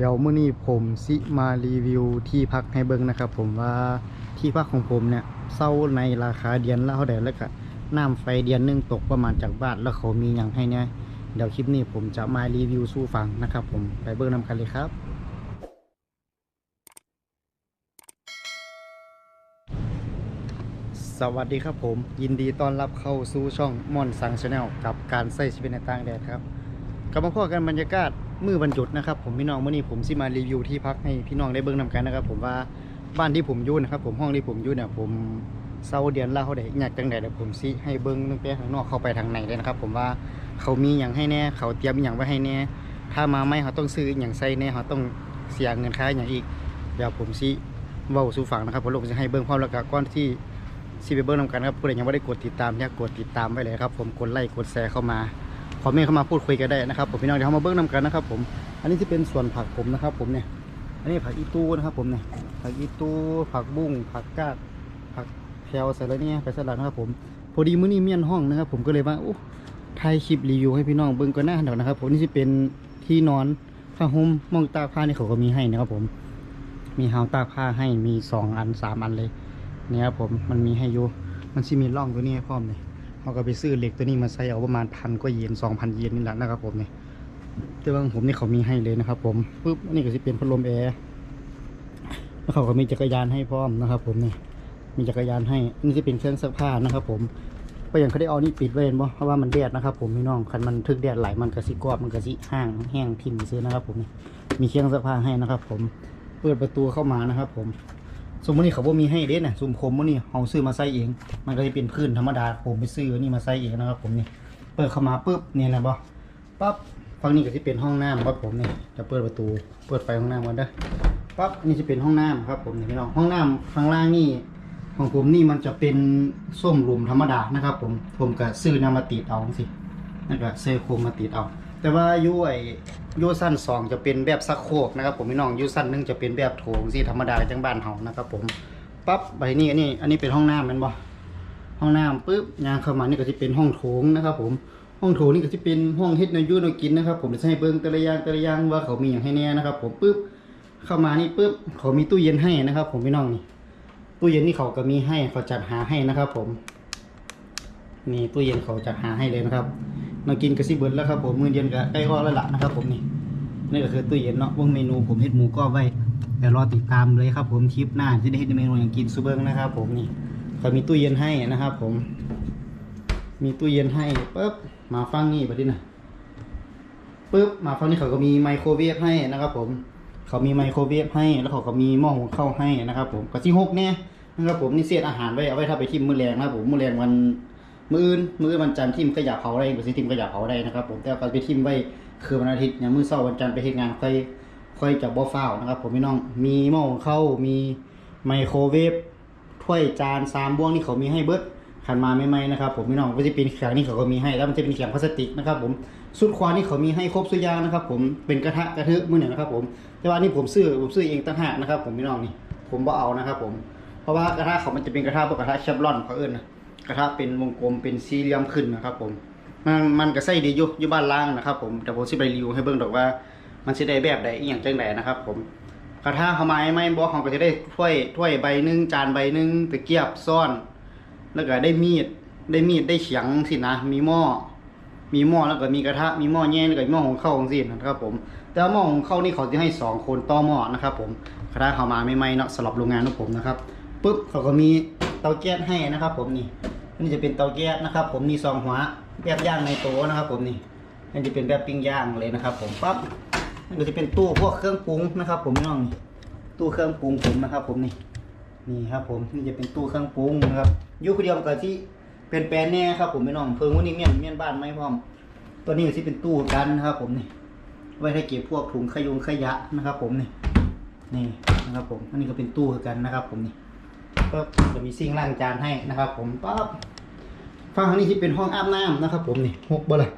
เดี๋ยวมื้อนี้ผมสิมารีวิวที่พักให้เบิ่งนะครับผมว่าที่พักของผมเนี่ยเศร้าในราคาเดือนละเท่าใดแล้วก็น้ำไฟเดือนนึงตกประมาณจากบ้านแล้วเขามีหยังให้เนี่ยเดี๋ยวคลิปนี้ผมจะมารีวิวสู่ฟังนะครับผมไปเบิ่งนำกันเลยครับสวัสดีครับผมยินดีต้อนรับเข้าสู่ช่องม่อนสังชาแนลกับการใส่ชีวิตในต่างแดดครับกลับมาพบกันบรรยากาศ มือบรรจุดนะครับผมพี่น้องเมื่อนี้ผมสิมารีวิวที่พักให้พี่น้องได้เบิ่งนำกันนะครับ ผมว่าบ้านที่ผมอยู่นะครับ ผมห้องที่ผมอยู่เนี่ยผมเซาเดือนละเท่าใดอยากจังใดเดี๋ยวผมสิให้เบิ่งตั้งแต่ข้างนอกเข้าไปทางในเลยนะครับ ผมว่าเขามีอย่างให้แน่เขาเตรียมอย่างไว้ให้แน่ถ้ามาไม่เขาต้องซื้ออย่างใส่แน่เขาต้องเสียเงินค่าอย่างอีก เดี๋ยวผมสิเว้าสู่ฟังนะครับผมลงจะให้เบิ่งพร้อมแล้วก็ก่อนที่ซีไปเบิร์นำกันครับผู้ใดยังไม่ได้กดติดตามอยากกดติดตามไว้เลยครับ ผมกดไลค์กดแชร์เข้ามา อมเมนต์เข้ามาพูดคุยกันได้นะครับผมพี่น้องเดี๋ยวเรามาเบิร์นำกันนะครับ ผม อันนี้ที่เป็นส่วนผักผมนะครับ ผมเนี่ย อันนี้ผักอีตู้นะครับ ผมเนี่ย ผักอีตู้ผักบุ้งผักกาดผักแพวใส่แล้วเนี่ยไปสลัดนะครับ ผม พอดีมื้อนี้เมียนห้องนะครับ ผมก็เลยว่าโอ้ถ่ายคลิปรีวิวให้พี่น้องเบิ่งก่อนหน้าเดี๋ยวนะครับ ผมนี่จะเป็นที่นอนผ้าห่มมองตาผ้านี่เขาก็มีให้นะครับ ผม มีฮาวตาผ้าให้มีสองอันสามอันเลยเนี่ยครับผมมันมีให้อยู่มันชิมีร่องตัวนี้ให้พร้อมเลย เขาก็ไปซื้อเหล็กตัวนี้มาใส่เอาประมาณพันกว่าเยนสองพันเยนนี่แหละนะครับผมเนี่ยแต่ว่าผมนี่เขามีให้เลยนะครับผมปุ๊บนี่ก็จะเป็นพัดลมแอร์แล้วเขาก็มีจักรยานให้พร้อมนะครับ ผมเนี่ยมีจักรยานให้นี่จะเป็นเครื่องซักผ้านะครับ ผมก็อย่างเขาได้เอานี่ปิดไว้เห็นบ่เพราะว่ามันแดดนะครับ ผมพี่น้องคันมันทึกแดดไหลมันกระซิกรอบมันกระซิห้างแห้งทิ่มซื้อนะครับ ผมมีเครื่องซักผ้าให้นะครับ ผมเปิดประตูเข้ามานะครับ ผม สมมตินี่เขาบ่มีให้เด้นะซุมผมมื้อนี่เอาซื้อมาใส่เอง มันก็จะเป็นพื้นธรรมดาผมไปซื้อนนี่มาใส่เองนะครับผมนี่เปิดเข้ามาปุ๊บเนี่ยนะบ่ปั๊บฝั่งนี้ก็จะเป็นห้องน้ำครับผมนี่จะเปิดประตู เปิดไฟห้องน้ำก่อนเด้อปั๊บนี่จะเป็นห้องน้ำครับผมนี่พี่น้องห้องน้ำข้างล่างนี่ของผมนี่มันจะเป็นส้วมหลุมธรรมดานะครับ ผมผมก็ซื้อน้ำมาติดเอาสิแล้วก็เซโครมมาติดเอา แต่ว่าอยูไออ ยูสั้นสองจะเป็นแบบซักโคกนะครับผมพี่น้องยูสั้นหนึ่งจะเป็นแบบโถงสิธรรมดาจังบ้านเฮานะครับผมปั๊บใบนี้อันนี้อันนี้เป็นห้องน้ำแมันบ่ห้องน้ำปุ๊บยางเข้ามานี่ก็จะเป็นห้องโถงนะครับผมห้องโถงนี่ก็จะเป็นห้องเฮ็ดนยูนกินนะครับผมจะให้เบิ่งแต่ละอย่างแต่ละอย่างว่าเขามีอย่างให้แน่นะครับ ผมปุ๊บเข้ามานี่ปุ๊บเขามีตู้เย็นให้นะครับ ผมพี่น้องนี่ตู้เย็นนี่เขาก็มีให้เขาจัดหาให้นะครับ ผมนี่ตู้เย็นเขาจัดหาให้เลยนะครับ มากินกระซิบเบิร์ดแล้วครับผมมื้อเย็นก็ใกล้ออกแล้วล่ะนะครับผมนี่นี่ก็คือตู้เย็นเนาะวงเมนูผมเฮ็ดหมูกรอบไว้เดี๋ยวรอติดตามเลยครับผมคลิปหน้าที่ได้เฮ็ดเมนูอย่างกินซูเบิ้งนะครับผมนี่เขามีตู้เย็นให้นะครับผม มีตู้เย็นให้ปุ๊บมาฟังนี่บัดนี้นะปุ๊บมาฟังนี่เขาก็มีไมโครเวฟให้นะครับผมเขามีไมโครเวฟให้ แล้วเขาก็มีหม้อหุงข้าวให้นะครับผมกะทิหกเนี่ยนะครับผมนี่เศษอาหารไว้เอาไว้ถ้าไปทิมมื้อแรงนะครับผมมื้อแรงวัน มืออื่นมือวันจันทร์ทิมขยะเผาได้บ่สิทิมขยะเผาได้นะครับ ผมแต่ก็ไปทิมไว้คือวันอาทิตย์อย่างมื้อเช้าวันจันทร์ไปเฮ็ดงานค่อยค่อยจะบ่ฟ้าวนะครับ ผมพี่น้องมีหม้อหุงข้ามีไมโครเวฟถ้วยจานสามบ้วงนี่เขามีให้เบิดขันมาใหม่นะครับ ผมพี่น้องก็จะเป็นแข็งนี่เขาก็มีให้แล้วมันจะเป็นแข็งพลาสติกนะครับ ผมสุดควานี่เขามีให้ครบสุดยางนะครับ ผมเป็นกระทะกระเทอะมื้อนี้นะครับ ผม แต่ว่านี่ผมซื้อผมซื้อเองต่างหากนะครับ ผมพี่น้องนี่ ผมบ่เอานะครับ ผมเพราะว่ากระทะเขามันจะเป็นกระทะพวกกระทะเชฟรอนเขาเอิ้นนะ กระทะเป็นวงกลมเป็นสี่เหลี่ยมขึ้นนะครับ ผม มันมันก็ใส่ดีอยู่อยู่บ้านล่างนะครับ ผมแต่ผมสิไปรีวิวให้เบิ่งดอกว่า มันสิได้แบบใดอีหยังจังไดนะครับ ผมกระทะเขามาให้ไหมบ่เขาก็จะได้ถ้วยถ้วยใบหนึงจานใบหนึงตะเกียบซ่อน แล้วก็ได้มีดได้มีดได้เขียงสินะมีหม้อมีหม้อแล้วก็มีกระทะมีหม้อแย่แล้วก็มีหม้อของข้าวของสินะครับ ผม แต่หม้อของข้าวนี่เขาจะให้สองคนต่อหม้อนะครับ ผมกระทะเขามาใหม่เนาะสำหรับโรงงานของผมนะครับปุ๊บเขาก็มีเตาแก๊สให้นะครับ ผมนี่ นี่จะเป็นเตาแก๊สนะครับ ผมมีซองหัวแบบย่างในโต๊ะนะครับ ผมนี่นี่จะเป็นแบบปิ้งย่างเลยนะครับ ผมปั๊บนี่ก็จะเป็นตู้พวกเครื่องปรุงนะครับ ผมน้องนี่ตู้เครื่องปรุงผมนะครับ ผมนี่นี่ครับ ผมนี่จะเป็นตู้เครื่องปรุงนะครับยุคเดียวกับที่เป็นแปลนแน่ครับผมพี่น้องเพิ่งวันนี้เมียนเมียนบ้านไหมพ่อม ตัวนี้ก็ที่เป็นตู้กันนะครับ ผมนี่ไว้ให้เก็บพวกถุงขยงขยะนะครับ ผมนี่นี่นะครับ ผมอันนี้ก็เป็นตู้กันนะครับ ผมนี่ ก็จะมีซิ่งล้างจานให้นะครับผมปั๊บฝั่งนี้ที่เป็นห้องอาบน้ำนะครับ ผมนี่หกบ่เลย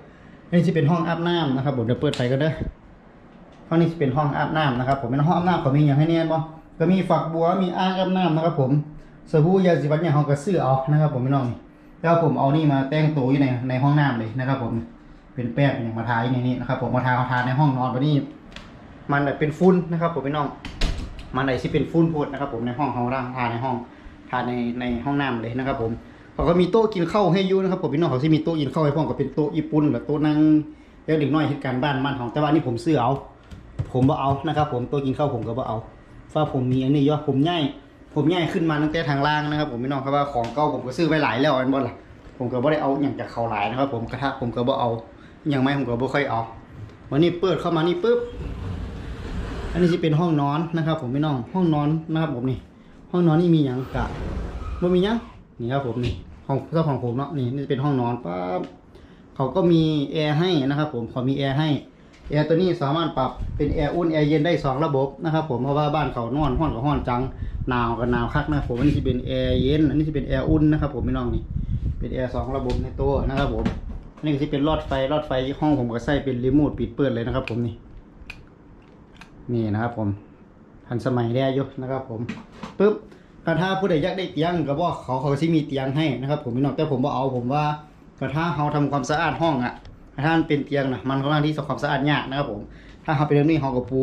อันนี้ที่เป็นห้องอาบน้ำนะครับ ผมเดี๋ยวเปิดไฟกันเด้อฝั่งนี้จะเป็นห้องอาบน้ำนะครับ ผมเป็นห้องอาบน้ำเขามีอย่างให้แน่นบ่ก็มีฝักบัวมีอ่างอาบน้ำนะครับ ผมสบู่ยาสีฟันอย่างเขาก็ซื้อเอานะครับ ผมพี่น้องนี่แล้วผมเอานี่มาแต่งตัวอยู่ในในห้องน้ำเลยนะครับ ผมเป็นแป้งอย่างมาทาอยู่ในนี้นะครับ ผมมาทาเอาทาในห้องนอนวันนี้มันเป็นฟุ้นนะครับ ผมพี่น้องมันไหนที่เป็นฟุ้นโพดนะครับ ผมในห้องของร่างทาในห้อง ทานในในห้องน้ำเลยนะครับ ผมเขาก็มีโต๊ะกินข้าวให้อยูนะครับผมพี่น้องเขาที่มีโต๊ะกินข้าวให้พ่อก็เป็นโต๊ะญี่ปุ่นแบบโต๊ะนั่งเด็กน้อยเหตุการณ์บ้านบ้านของแต่ว่านี่ผมซื้อเอา ผมบ่เอานะครับ ผมโต๊ะกินข้าวผมก็บ่เอาเพราะผมมีอันนี้เยอะผมง่ายผมง่ายขึ้นมาตั้งแต่ทางล่างนะครับ ผมพี่น้องครับว่าของเก่าผมก็ซื้อไว้หลายแล้วอันบ่ล่ะผมก็บ่ได้เอาอย่างจากเขาหลายนะครับ ผมกระทะผมก็บ่เอาอย่างไม่ผมก็บ่ค่อยเอาวันนี้เปิดเข้ามานี่ปุ๊บอันนี้จะเป็นห้องนอนนะครับ ผมพี่น้องห้องนอนนะครับผมนี่ ห้องนอนนี่มีอย่างกะบ่มีหยังนี่ครับผมนี่ห้องเจ้าของผมเนาะนี่นี่เป็นห้องนอนปั๊บเขาก็มีแอร์ให้นะครับผมเขามีแอร์ให้แอร์ตัวนี้สามารถปรับเป็นแอร์อุ่นแอร์เย็นได้สองระบบนะครับผมเพราะว่าบ้านเขานอนห้อนกับห้อนจังหนาวกับหนาวคักนะครับผมอันนี้จะเป็นแอร์เย็นอันนี้จะเป็นแอร์อุ่นนะครับผมพี่น้องนี่เป็นแอร์สองระบบในตัวนะครับผมนนี้ก็จะเป็นหลอดไฟหลอดไฟห้องผมก็ใส่เป็นรีโมทปิดเปิดเลยนะครับผมนี่นี่นะครับผม ทันสมัยได้อยู่นะครับผมปุ๊บถ้าผู้ใดอยากได้เตียงก็บอกเขาเขาที่มีเตียงให้นะครับผมพี่น้องแต่ผมบอเอาผมว่าถ้าเขาทำความสะอาดห้องอะถ้ามันเป็นเตียงนะมันค่อนข้างที่จะความสะอาดยากนะครับผม ถ้าเขาเป็นเรื่องนี้เขาก็ปู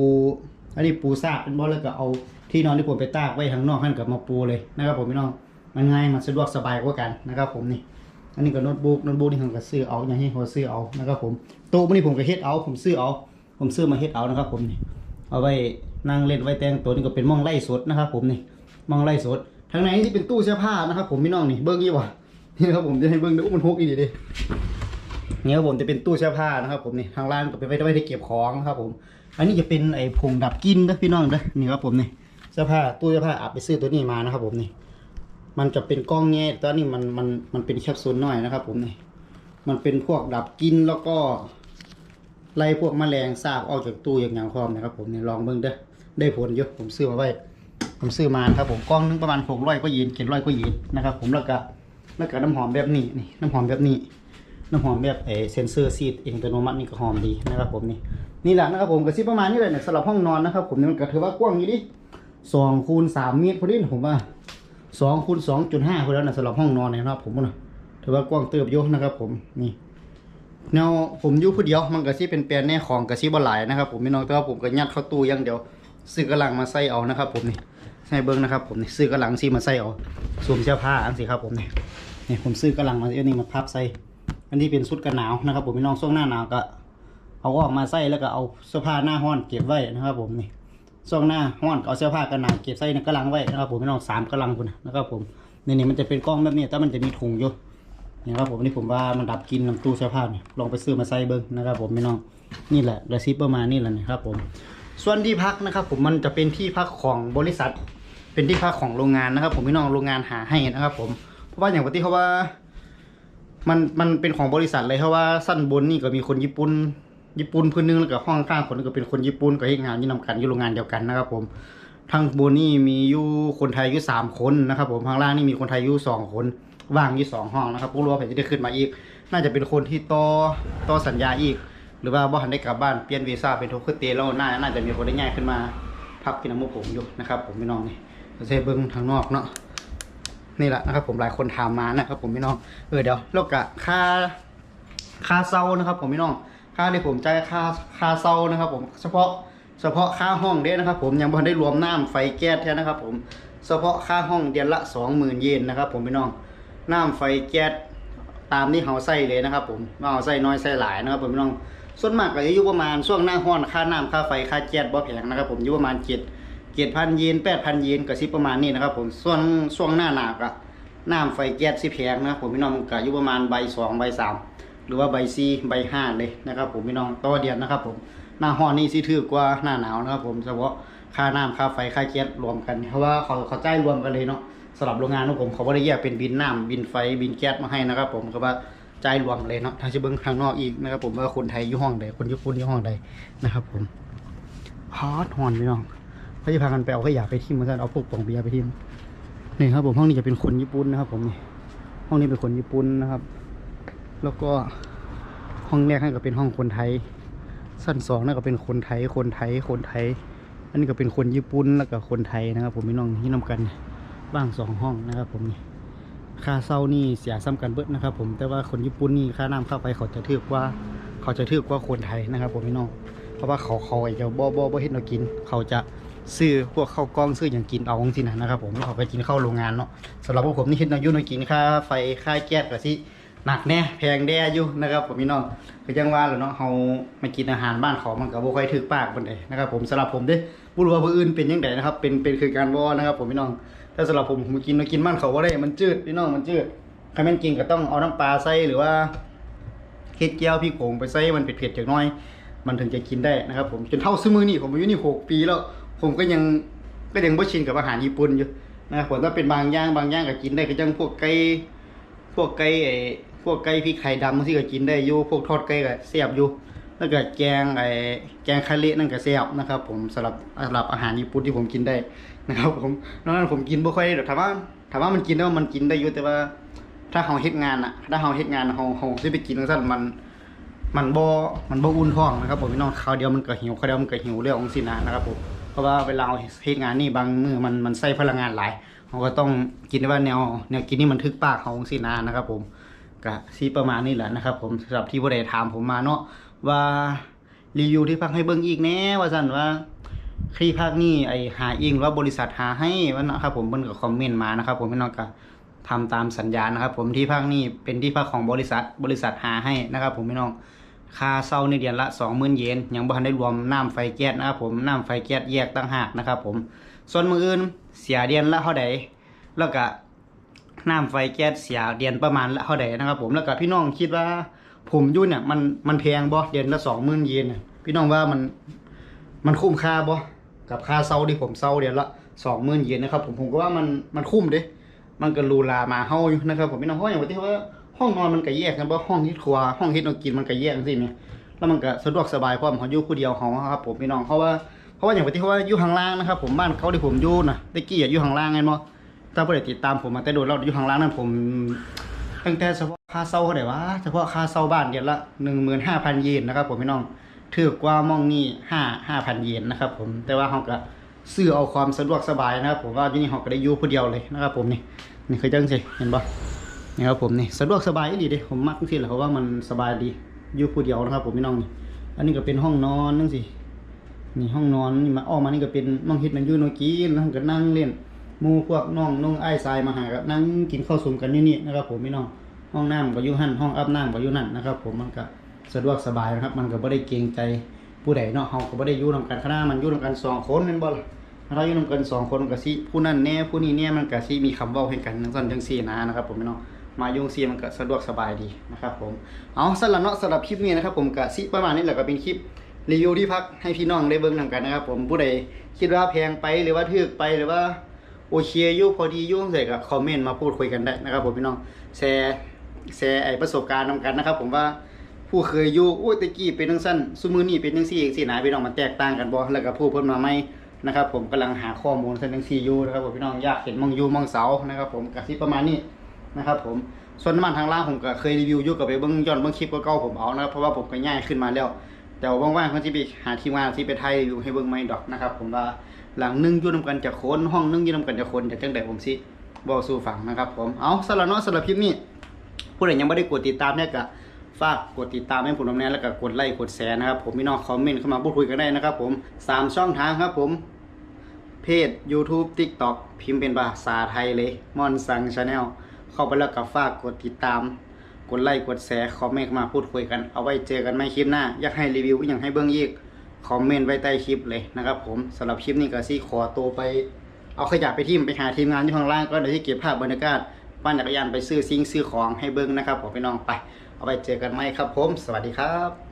อันนี้ปูซากเป็นบ่แล้วก็เอาที่นอนที่ผมไปตากไว้ข้างนอกให้กับมาปูเลยนะครับผมพี่น้องมันง่ายมันสะดวกสบายกว่ากันนะครับผมนี่อันนี้ก็โน้ตบุ๊กโน้ตบุ๊กนี่ผมก็ซื้อเอาอย่างที่เขาซื้อเอานะครับผมโต๊ะนี่ผมก็เฮ็ดเอา ผมซื้อเอา ผมซื้อมาเฮ็ดเอานะครับผมนี่เอาไว้ นั่งเล่นไว้แต่งตัวนี่ก็เป็นหมองไล่สดนะครับ ผมนี่หมองไล่สดทางในนี่เป็นตู้เสื้อผ้านะครับ ผมพี่น้องนี่เบิ้งยี่วะนี่ครับผมจะให้เบิ้งดูมันฮุกอีกดินี่ครับผมจะเป็นตู้เสื้อผ้านะครับ ผมนี่ทางล่างก็เป็นไว้ไว้ที่เก็บของนะครับ ผม อันนี้จะเป็นไอ้ผงดับกลินนะพี่น้องนะนี่ครับผมนี่เสื้อผ้าตู้เสื้อผ้าอาบไปซื้อตัวนี้มานะครับ ผมนี่ มันจะเป็นกล้องแง่ตอนนี้มันมันมันเป็นแคปซูลน้อยนะครับ ผมนี่มันเป็นพวกดับกลินแล้วก็ไล่พวกแมลงสาบออกจากตู้อย่างอย่างพร้อมนะครับ ผมนี่ลองเบิ่งเด้อ ได้ผลเยอะผมซื้อมาไว้ ผมซื้อมาครับผมกล้องนึงประมาณหกร้อยก็ยีนเจ็ดร้อยก็ยีนนะครับ ผมแล้วก็แล้วก็น้ำหอมแบบนี้นี่น้ำหอมแบบนี้ น้ำหอมแบบเอเซนเซอร์ซีดอัตโนมัตินี่ก็หอมดีนะครับผมนี่นี่แหละนะครับผมก็สิประมาณนี้เลยเนี่ยสำหรับห้องนอนนะครับ ผมนี่มันก็ถือว่ากว้างอยู่ดิสองคูณสามเมตรพอดีผมว่าสองคูณสองจุดห้าพอแล้วนะสำหรับห้องนอนเนี่ยนะครับ ผมนะถือว่ากว้างเติบโยนะครับ ผมนี่แนวผมอยู่ผู้เดียวมันก็สิเป็นแปลนแน่ของก็สิบ่หลายนะครับ ผมพี่น้องแต่ว่าผมก็ยัดเข้าตู้อย่างเดียว ซื้อกระลังมาใส่เอานะครับผมนี่ใส่เบิ้งนะครับผมนี่ซื้อกระลังสิมาใส่เอาสวมเสื้อผ้าอันสิครับผมนี่นี่ผมซื้อกระลังมาเอานี่มาพับใส่อันนี้เป็นชุดกันหนาวนะครับ ผมพี่น้องช่วงหน้าหนาวก็ เอาออกมาใส่แล้วก็เอาเสื้อผ้าหน้าห้อนเก็บไว้นะครับ ผมนี่ช่วงหน้าห้อนเอาเสื้อผ้ากันหนาวเก็บใส่ในกระลังไว้นะครับ ผมพี่น้องสามกระลังคุณนะครับผมนี่นี่มันจะเป็นกล้องแบบนี้แต่มันจะมีถุงอยู่นี่ครับผมนี่ผมว่ามันดับกินน้ำตู้เสื้อผ้าเนี่ยลองไปซื้อมาใส่เบิ้งนะครับ ผมพี่น้องนี่แหละระซิปประมาณนี่แหละนะครับผม ส่วนที่พักนะครับ ผมมันจะเป็นที่พักของบริษัท เป็นที่พักของโรงงานนะครับ ผมพี่น้องโรงงานหาให้นะครับ ผมเพราะว่าอย่างที่เขาว่า มันมันเป็นของบริษัทเลยเพราะว่าสั้นบนนี่ก็มีคนญี่ปุ่นญี่ปุ่นพื้นนึงแล้วก็ห้องข้างคนก็เป็นคนญี่ปุ่นก็เฮ็ดงานยี่นำกันอยู่โรงงานเดียวกันนะครับ ผมทางบนนี่มีอยู่คนไทยอยู่สามคนนะครับผมข้างล่างนี่มีคนไทยอยู่สองคนว่างอยู่สองห้องนะครับผู้รู้ว่าผมจะได้ขึ้นมาอีก น่าจะเป็นคนที่ต่อต่อสัญญาอีก หรือว่าบ่ทันได้กลับบ้านเปลี่ยนวีซ่าเป็นโทคุเตะแล้วน่าน่าจะมีคนได้ง่ายขึ้นมาพักกินน้ำมูกผมอยู่นะครับผมพี่น้องนี่เราจะเบิ้งทางนอกเนาะนี่แหละนะครับ ผมหลายคนถามมานะครับผมพี่น้องเออเดี๋ยวแล้วกะค่าค่าเซานะครับ ผมพี่น้องค่าที่ผมจ่ายค่าค่าเซานะครับ ผมเฉพาะเฉพาะค่าห้องเด้นะครับ ผมยังบ่ทันได้รวมน้ำไฟแก๊สแท้นะครับ ผมเฉพาะค่าห้องเดือนละสองหมื่นเยนนะครับ ผมพี่น้องน้ำไฟแก๊สตามที่เฮาใส่เลยนะครับ ผมว่าเฮาใส่น้อยใส่หลายนะครับ ผมพี่น้อง ส่วนมากก็จะอยู่ประมาณช่วงหน้าร้อนค่าน้ำค่าไฟค่าแก๊สบ่แพงนะครับผมอยู่ประมาณเจ็ดเจ็ดพันเยนแปดพันเยนก็สิประมาณนี้นะครับผมส่วนช่วงหน้าหนาวก็น้ำไฟแก๊สสิแพงนะครับผมพี่น้องก็อยู่ประมาณใบสองใบสามหรือว่าใบสี่ใบห้าเลยนะครับผมพี่น้องต่อเดือนนะครับผมหน้าร้อนนี่สิถือกว่าหน้าหนาวนะครับผมเฉพาะค่าน้ำค่าไฟค่าแก๊สรวมกัน เพราะว่าเขาเขาจ่ายรวมกันเลยเนาะสำหรับโรงงานของผมเขาไม่ได้แยกเป็นบินน้ำบินไฟบินแก๊สมาให้นะครับผมก็ว่า จ่ายรวมเลยเนาะถ้าจะเบิ้งข้างนอกอีกนะครับ ผมว่าคนไทยอยู่ห้องใดคนญี่ปุ่นอยู่ห้องใดนะครับ ผมฮอตฮอนพี่น้องเขาจะพากันไปเอาขยะไปทิมเหมือนกันเอาพวกปองเบียร์ไปทิมนี่ครับ ผมห้องนี้จะเป็นคนญี่ปุ่นนะครับ ผมนี่ห้องนี้เป็นคนญี่ปุ่นนะครับ แล้วก็ห้องแรกนั่นก็เป็นห้องคนไทย สั้นสองนั่นก็เป็นคนไทย คนไทย คนไทย อันนี้ก็เป็นคนญี่ปุ่นแล้วก็คนไทยนะครับ ผมพี่น้องที่นำกันบ้างสองห้องนะครับ ผมนี่ ค่าเช่านี่เสียซ้ำกันเบิดนะครับ ผมแต่ว่าคนญี่ปุ่นนี่ค่าน้ำค่าไฟเขาจะถือกว่า เขาจะถือกว่าคนไทยนะครับ ผมพี่น้องเพราะว่าเขาเขาไอ้เจ้าบ่บ่บ่เฮ็ดแนวกิน เขาจะซื้อพวกข้าวกล้องซื้ออย่างกินเอาจังซี่นะนะครับ ผมเขาไปกินข้าวโรงงานเนาะสำหรับพวกผมนี่เฮ็ดแนวอยู่แนกินค่าไฟค่าแก๊สก็สิหนักแน่แพงแด่อยู่นะครับผมพี่น้องก็จังว่าแหล้วเนาะเฮามากินอาหารบ้านเขามันก็บ่ค่อยถึกปากปานใดนะครับ ผมสำหรับผมเด้บ่รู้ว่าผู้อื่นเป็นจังไดนะครับ เป็นเป็นคือการบ่นะครับ ผมพี่น้อง แต่สำหรับผมผมกินแนวกินบ้านเขาบ่ได้มันจืดพี่น้องมันจืดถ้าแม่นกินก็ต้องเอาน้ำปลาใส่หรือว่าเฮ็ดแก้วพี่โขงไปใส่มันเผ็ดๆจักน่อย มันถึงจะกินได้นะครับผมจนเท่าซื้อมือนี่ผมอายุนี่หกปีแล้ว ผมก็ยังก็ยังบ่ชินกับอาหารญี่ปุ่นอยู่นะครับผมถ้าเป็นบางย่างบางย่างก็กินได้ก็จังพวกไก่พวกไก่ไอ้พวกไก่พริกไข่ดำบางทีก็กินได้อยู่พวกทอดไก่ก็แซ่บอยู่ แล้วก็แกงไอ้แกงคาเละนั่นก็แซ่บนะครับ ผมสำหรับสำหรับอาหารญี่ปุ่นที่ผมกินได้นะครับ ผมนอกนั้นผมกินบ่ค่อยได้ดอกถามว่าถามว่ามันกินได้มันกินได้อยู่แต่ว่า ถ้าเฮาเฮ็ดงานอะถ้าเฮาเฮ็ดงานเฮาเฮาสิไปกินจังซั่นมัน มันบ่มันบ่อุ่นท้องนะครับ ผมพี่น้องคราวเดียวมันก็หิวคราวเดียวมันก็หิวเรื่องของสินะนะครับผมเพราะว่าเวลาเฮ็ดงานนี่บางมื้อมันมันใช้พลังงานหลายเราก็ต้องกินว่าแนวแนวกินนี่มันทึกปากเขาของสินะนะครับ ผมก็สิประมาณนี้แหละนะครับ ผมสำหรับที่บ่ได้ถามผมมาเนาะ ว่ารีวิวที่พักให้เบิ่งอีกแน่ว่าซั่นว่าที่พักนี่ไอหาเองหรือว่าบริษัทหาให้ว่านะครับผมเพิ่นก็คอมเมนต์มานะครับ ผมพี่น้องก็ทำตามสัญญานะครับ ผมที่พักนี่เป็นที่พักของบริษัทบริษัทหาให้นะครับ ผมพี่น้องค่าเช่าในเดือนละ20,000เยนยังบ่ทันได้รวมน้ำไฟแก๊สนะครับผมน้ำไฟแก๊สแยกต่างหากนะครับ ผมส่วนมืออื่นเสียเดือนละเท่าใดแล้วก็น้ำไฟแก๊สเสียเดือนประมาณละเท่าใดนะครับ ผมแล้วก็พี่น้องคิดว่า ผมยู่เนี่ยมันมันแพงบ่เดือนละ20,000เยนน่ะพี่น้องว่ามันมันคุ้มค่าบ่กับค่าเช่าที่ผมเช่าเดือนละ20,000เยนนะครับผมผมก็ว่ามันมันคุ้มเด้มันก็รูลามาเฮาอยู่นะครับผมพี่น้องเพราะอย่างที่ว่าห้องนอนมันก็แยกกันบ่ห้องที่ครัวห้องที่เรากินมันก็แยกจังซี่แหมแล้วมันก็สะดวกสบายเพร้อมอยู่ผู้เดียวเขาครับผมพี่น้องเพราะว่าเพราะว่าอย่างที่ว่าอยู่ข้างล่างนะครับผมบ้านเขาที่ผมอยู่นะตะกี้อยู่ข้างล่างไงบ่ถ้าบ่ได้ติดตามผมมาแต่โดนเราอยู่ข้างล่างนั้นผม ตั้งแต่เฉพาะค่าเช่าเท่าไหร่วะเฉพาะค่าเช่าบ้านเดือนละ15,000เยนนะครับผมพี่น้องถือกว่ามองนี่5 5,000เยนนะครับผมแต่ว่าเฮาก็ซื้อเอาความสะดวกสบายนะครับผมว่าอยู่นี่เฮาก็ได้อยู่ผู้เดียวเลยนะครับผมนี่นี่เคยจังสิเห็นปะนี่ครับผมนี่สะดวกสบายดีเด้ผมมักที่แหละเพราะว่ามันสบายดีอยู่ผู้เดียวนะครับผมพี่น้องนี่อันนี้ก็เป็นห้องนอนนั่งสินี่ห้องนอนนี่มาออกมานี่ก็เป็นน้องเฮิตมันอยู่น้องกินแล้วก็นั่งเล่น มูพวกน้องน้องไอ้ทรายมาหาก็นั่งกินข้าวสุมกันนี่นี่นะครับผมพี่น้องห้องน้ำก็อยู่หันห้องอาบน้ำก็อยู่นั่นนะครับ ผมมันก็สะดวกสบายนะครับ มันก็บ่ได้เกรงใจผู้ใดเนาะเฮาก็บ่ได้ยู่นํกันคณะมันยู่นํกันสองคนแม่นบ่ล่ะเราอยู่นำกันสองคนก็สิผู้นั้นแน่ผู้นี้แน่มันก็สิมีคำเว้าให้กันจังซั่นจังซีนะนะครับ ผมพี่น้องมายุ่งซี่มันก็สะดวกสบายดีนะครับ ผมเอาสำหรับเนาะสำหรับคลิปนี้นะครับ ผมก็สิประมาณนี้แหละก็เป็นคลิปรีวิวที่พักให้พี่น้องได้เบิ่งนำกันนะครับ ผมผู้ใดคิดว่าแพงไปหรือว่าถูกไปหรือว่า โอเคอยู่พอดีอยู่จังซี่ก็คอมเมนต์มาพูดคุยกันได้นะครับผมพี่น้องแชร์แชร์ไอ้ประสบการณ์นำกันนะครับ ผมว่าผู้เคยอยู่โอ้ยตะกี้เป็นจังซั่นซุมื้อนี้เป็นจังซี่จังซี่นะพี่น้องมันแตกต่างกันบ่แล้วก็ผู้เพิ่นมาใหมนะครับ ผมกำลังหาข้อมูลเส้นทางซียูนะครับผมพี่น้องอยากเห็นมองยูมองเสานะครับผมกะทิประมาณนี้นะครับผมส่วนน้ำมันทางล่างผมก็เคยรีวิวยู่กับไปเบิ้งย้อนเบิ้งคลิปเก่าๆผมเอานะครับเพราะว่าผมก็ง่ายขึ้นมาแล้วแต่ว่าว่างๆเขาที่ไปหาทีมงานที่ไปไทยรีวิวให้เบิ้งไม่ดอกนะครับ ผมว่า หลังนึ่งยู่นำกันจะคนห้องนึ่งยู่นำกันจะคนจะจังใดผมสิบอกสู่ฟังนะครับผมเอาสำหรับเนาะสำหรับคลิปนี้ผู้ใดยังไม่ได้กดติดตามเนี่ยก็ฝากกดติดตามให้ผมน้ำแน่แล้วก็กดไลค์กดแชร์นะครับผมพี่น้องคอมเมนต์เข้ามาพูดคุยกันได้นะครับผมสามช่องทางครับผมเพจ YouTube TikTok พิมพ์เป็นภาษาไทยเลยมอนสังชาแนลเข้าไปแล้วก็ฝากกดติดตาม กดไลค์กดแชร์คอมเมนต์เข้ามาพูดคุยกันเอาไว้เจอกันไม่คลิปหน้า อยากให้รีวิวอยางให้เบื้องอีก คอมเมนต์ไว้ใต้คลิปเลยนะครับผมสำหรับคลิปนี้ก็สิขอตัวไป เอาขยะไปทีมไปหาทีมงานที่ข้างล่างก็เดี๋ยวที่เก็บภาพบรรยากาศปั้นจักรยานไปซื้อซิงซื้อของให้เบิ้งนะครับผมพี่น้องไป เอาไปเจอกันไหมครับผม สวัสดีครับ